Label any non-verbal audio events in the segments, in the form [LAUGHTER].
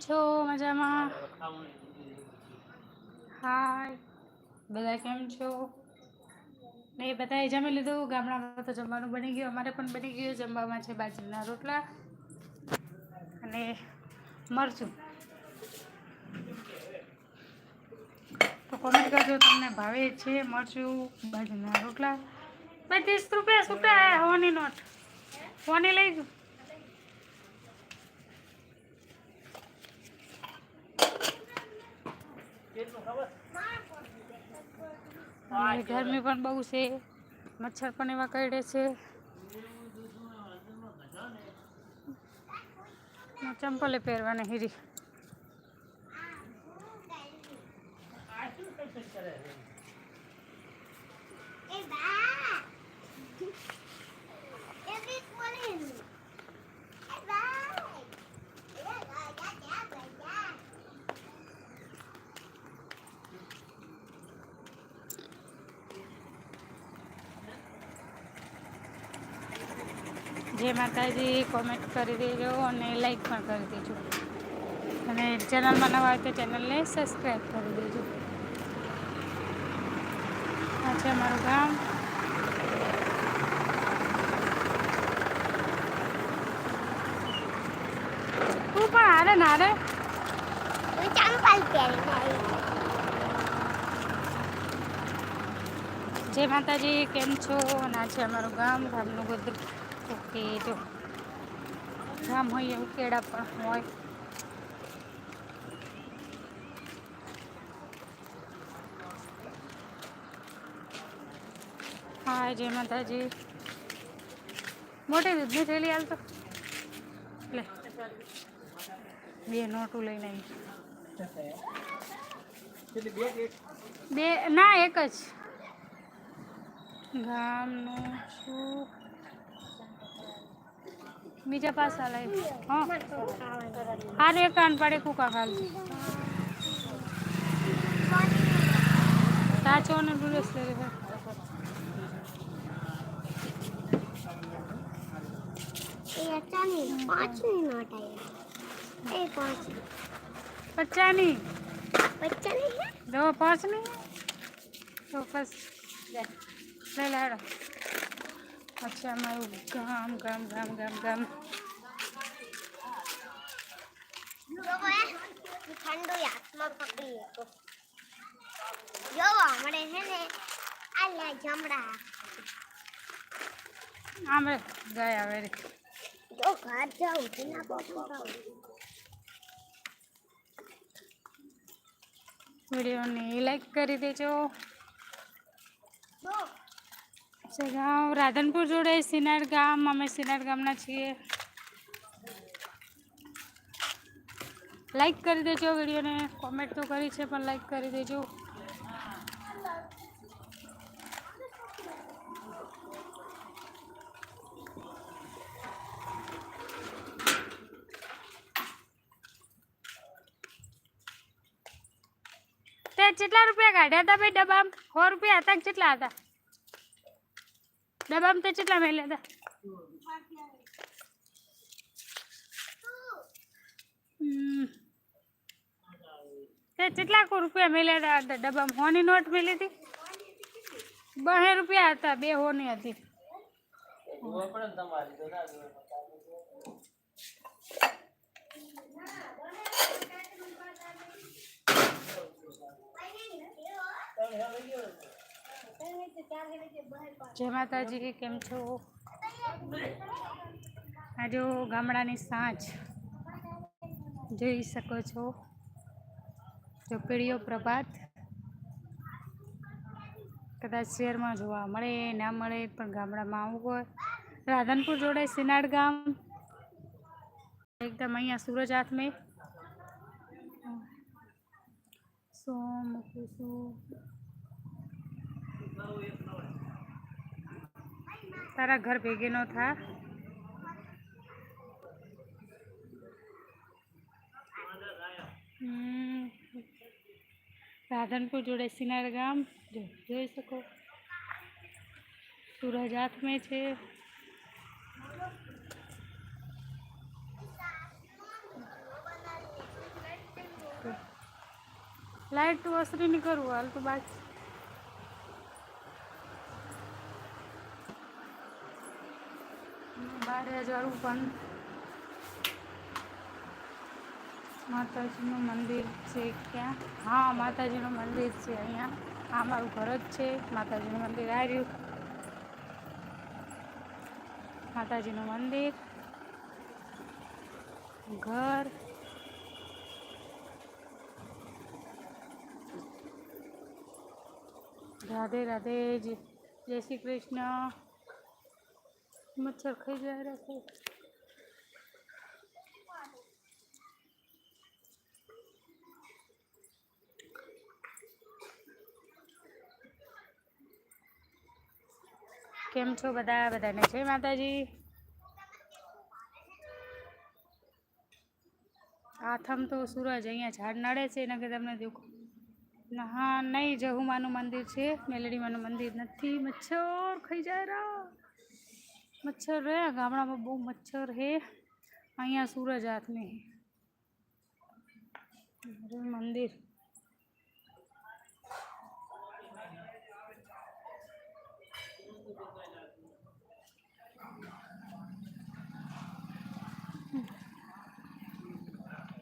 છો? મજામાં? હાય. બધા કેમ છો? ને બધાએ જમી લીધું? ગામડામાં તો જમવાનું બની ગયું. અમારે પણ બની ગયું. જમવામાં છે બાજરીના રોટલા અને મરચું. તો કોમેન્ટ કરજો તમને ભાવે છે મરચું, બાજરીના રોટલા. ભાઈ ત્રીસ રૂપિયા છૂટા હોવાની નોટ. હોવાની લઈ ગયું અને ગરમી પણ બહુ છે. મચ્છર પણ એવા કરડે છે. ચંપલે પહેરવાની હીરી. જય માતાજી કોમેન્ટ કરી દેજો અને લાઈક પણ કરી દેજો. અને ચેનલમાં નવા હોય તો ચેનલને સબસ્ક્રાઈબ કરી દેજો. આ છે અમારું ગામ. તું પણ હારે ને. જય માતાજી કેમ છો? અને આ છે અમારું ગામ ગામનું બધું ઓકે જો ગામ હોય એવું કેળા પણ હોય. હા જય માતાજી. મોટી દૂધની થેલી હાલ તો. લે. બે નોટું લઈને આવી. બે ના એક જ. ગામનું શું બીજા પાસા લઈ હા હારે કાન પાડે કુકા ખાલ સાચો ને ડુરેસ લઈ લે એ અચાનક પાંચની નોટ આવી એ પાંચ પચાની પચાસની હે દો પાંચ નહીં તો બસ લે લે હેડો અચ્છા મારું ગામ ગામ ગામ ગામ ગામ જો ભાઈ ઠંડુ હાથમાં પકડી હતો જો હમણે હે ને આ લે જમડા આમ રે ગયા વેરી જો ઘર જાઉં તેના પપ્પા વિડીયોને લાઈક કરી દેજો જો છે ગામ, રાધનપુર જોડે સિનાર ગામ, અમે સિનાર ગામના છીએ. લાઈક કરી દેજો વિડીયોને કોમેન્ટ તો કરી છે, પણ લાઈક કરી દેજો. તે કેટલા રૂપિયા કાઢ્યા હતા ભાઈ ડબ્બા? સો રૂપિયા હતા કેટલા હતા? ડબ્બામાં તે કેટલા મેલ્યા હતા હમ. તે કેટલા કો રૂપિયા મેલ્યા હતા ડબ્બામાં હોની નોટ મેલી હતી બહે રૂપિયા હતા બે હોની હતી જય માતાજી, કેમ છો? આ ગામડાની સાંજ. જોઈ શકો છો. ચોપડીઓ પ્રભાત કદાચ શહેરમાં જોવા મળે, ના મળે, પણ ગામડામાં આવું હોય. રાધનપુર જોડે સિનાડ ગામ. એકદમ અહીંયા સૂરજ હાથમે. મૂકું કુસુમ તારા ઘર ભેગે નો થા હમ. રાધનપુર જોડે સિનાર ગામ જો જોઈ શકો સૂરજ હાથમાં છે છે લાઈટ તો અસરી નહીં કરવું હાલ તો બાકી બારે હજારું પણ માતાજીનું મંદિર છે ક્યાં? હા, માતાજીનું મંદિર છે અહીંયા. આ મારું ઘર જ છે. માતાજીનું મંદિર આ રહ્યું. માતાજીનું મંદિર. ઘર. રાધે રાધે, જય શ્રી કૃષ્ણ. મચ્છર ખાઈ જાય રાખો કેમ છો બધા? બધાને જય માતાજી. આથમ તો સૂરજ અહીંયા ઝાડ નડે છે, એના કે તમને દેખો. હા, નહીં, જહુમાનું મંદિર છે, મેલડીમાનું મંદિર નથી. મચ્છર ખાઈ જાય રા. મચ્છર રે ગામડામાં બહુ મચ્છર હે અહીંયા સૂરજ હાથ में है મંદિર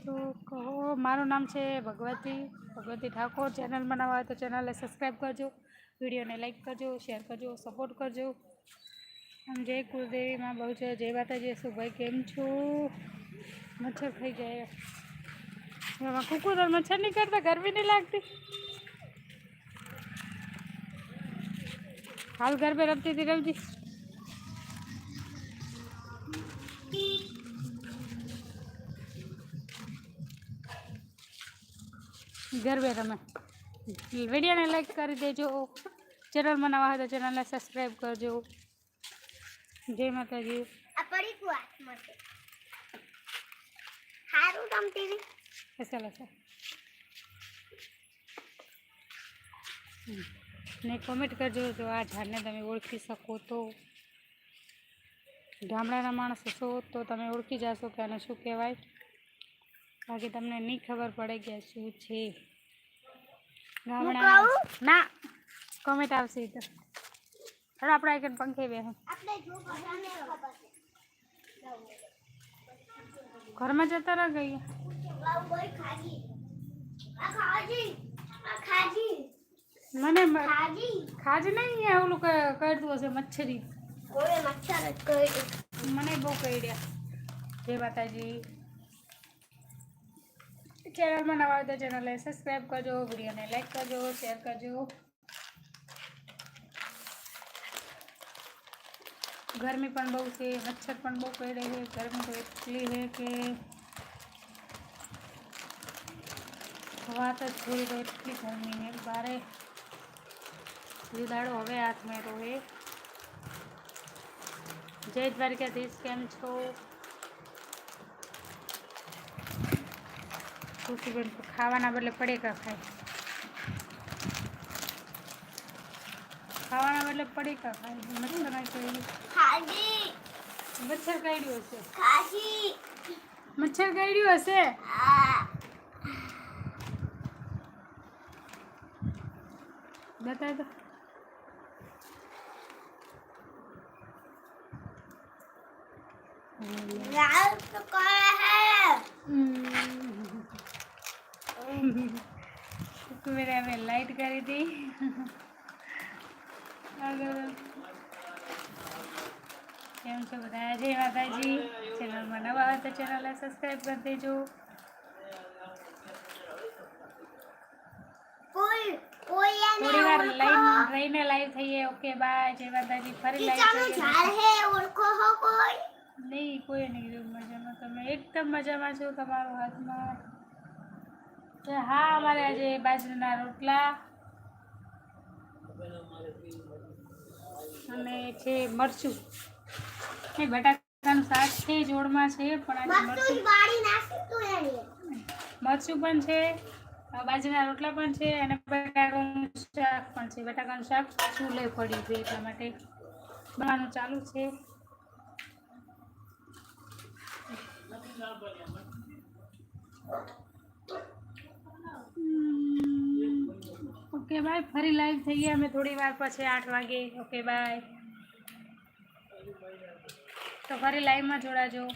તો કહો મારું નામ છે ભગવતી ભગવતી ઠાકોર ચેનલ બનાવવા હોય તો ચેનલને સબસ્ક્રાઈબ કરજો વિડીયોને લાઈક કરજો શેર કરજો સપોર્ટ કરજો આમ જય કુલદેવીમાં બહુ છે જય માતાજી સુભાઈ કેમ છો મચ્છર ખાઈ જાય એમાં કુકુદર મચ્છર નહીં કરતા ગરમી નહીં લાગતી હાલ ગરબે રમતી હતી રમતી ગરબે રમે વિડીયોને લાઈક કરી દેજો ચેનલમાં નવા હોય તો ચેનલને સબસ્ક્રાઈબ કરજો જય માતાજી. આ પડી તું હાથમાં છે સારું હતી ચાલો સર ને કોમેન્ટ કરજો જો આ ઝાડને તમે ઓળખી શકો તો. ગામડાના માણસો છો તો તમે ઓળખી જશો કે આને શું કહેવાય. બાકી તમને નહીં ખબર પડે કે શું છે. ગામડા ના કોમેન્ટ આવશે તો. હવે આપણે આગળ પંખે બે આપણે જો બધાને ખબર છે ઘરમાં જતા રહે ગઈ બાબુ બોય ખાજી આ ખાજી આ ખાજી મને મ- ખાજી ખાજ નહીં આ ઓલું ક- કરતું હશે મચ્છરી ઓરે મચ્છર જ કરી મને બહુ કઈડ્યા જય માતાજી ચેનલમાં નવા હોય તો ચેનલને સબસ્ક્રાઈબ કરજો વિડીયોને લાઈક કરજો શેર કરજો ગરમી પણ બહુ છે મચ્છર પણ બહુ કરડે છે ગરમી તો એટલી છે કે વાત જ થોડી તો એટલી ગરમી છે બારે લીદાડો હવે હાથમાં રોહે જય દ્વારકાધીશ કેમ છો ખુશીબેન તો ખાવાના બદલે પડીકા ખાય ખાવાના બદલે પડીકા ખાય મચ્છર ના કર્યું ખાજી મચ્છર કાઢ્યું હશે. ખાજી મચ્છર કાઢ્યું હશે? બતાય તો. લાલ તો કરે હે. મેરે [LAUGHS] અમે લાઈટ કરી હતી. આગળ [LAUGHS] કેમ છો બધા જય માતાજી ચેનલમાં નવા હોય તો ચેનલને સબસ્ક્રાઈબ કરી દેજો કોઈ કોઈ એને થોડી વાર ઓળખો લાઈન રહીને લાઈવ થઈએ ઓકે બાય જય માતાજી ફરી ટીચાનું લાઈવ ઝાડ હે ઓળખો હો કોઈ નહીં કોઈ નહીં રહ્યું મજામાં તમે એકદમ મજામાં છો તમારો હાથમાં તો હા અમારે આજે બાજરીના રોટલા અને છે મરચું. એ બટાકાનું શાક છે જોડમાં છે પણ આજે મરચું મરચું પણ છે બાજરીના રોટલા પણ છે અને બટાકાનું શાક પણ છે. બટાકાનું શાક ચૂલે પડ્યું છે એટલા માટે બનાવવાનું ચાલુ છે. Okay, bye. ફરી લાઈવ થઈએ અમે થોડી વાર પછી આઠ વાગે. Okay, bye. તો ફરી લાઈવમાં જોડાજો.